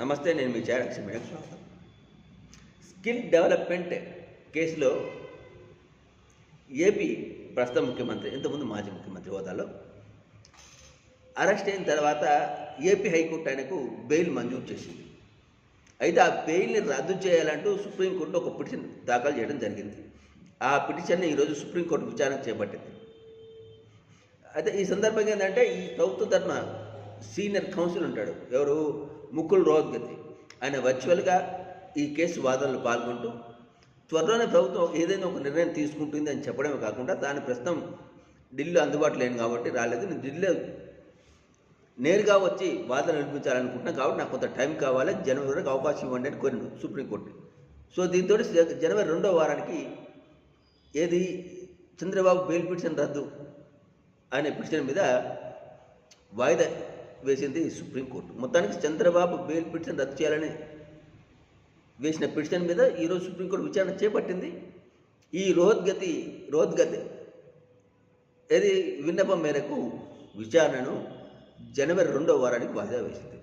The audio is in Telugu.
నమస్తే నేను మీ చారక్ష మేడం. స్వాగతం స్కిల్ డెవలప్మెంట్ కేసులో ఏపీ ప్రస్తుత ముఖ్యమంత్రి ఇంతకుముందు మాజీ ముఖ్యమంత్రి హోదాలో. అరెస్ట్ అయిన తర్వాత ఏపీ హైకోర్టు ఆయనకు బెయిల్ మంజూరు చేసింది. అయితే ఆ బెయిల్ని రద్దు చేయాలంటూ సుప్రీంకోర్టులో ఒక పిటిషన్ దాఖలు చేయడం జరిగింది. ఆ పిటిషన్ని ఈరోజు సుప్రీంకోర్టు విచారణ చేపట్టింది. అయితే ఈ సందర్భంగా ఏంటంటే ఈ ప్రభుత్వ తరఫున సీనియర్ కౌన్సిల్ ఉంటాడు. ఎవరు? ముకుల్ రోహత్గతి. ఆయన వర్చువల్గా ఈ కేసు వాదనలు పాల్గొంటూ త్వరలోనే ప్రభుత్వం ఏదైనా ఒక నిర్ణయం తీసుకుంటుంది అని చెప్పడమే కాకుండా దాని ప్రస్తుతం ఢిల్లీ అందుబాటులో లేను కాబట్టి రాలేదు. నేను ఢిల్లీ నేరుగా వచ్చి వాదన వినిపించాలనుకుంటున్నాను కాబట్టి నాకు కొంత టైం కావాలి. జనవరి వరకు అవకాశం ఇవ్వండి అని కోరిను సుప్రీంకోర్టు. సో దీంతో జనవరి రెండో వారానికి ఏది చంద్రబాబు బెయిల్ పిటిషన్ రద్దు అనే పిటిషన్ మీద వాయిదా వేసింది సుప్రీంకోర్టు మొత్తానికి చంద్రబాబు బెయిల్ పిటిషన్ రద్దు చేయాలని వేసిన పిటిషన్ మీద ఈరోజు సుప్రీంకోర్టు విచారణ చేపట్టింది. ఈ రోద్గతి రోద్గతి ఏది విన్నపం మేరకు విచారణను జనవరి రెండో వారానికి వాయిదా వేసింది.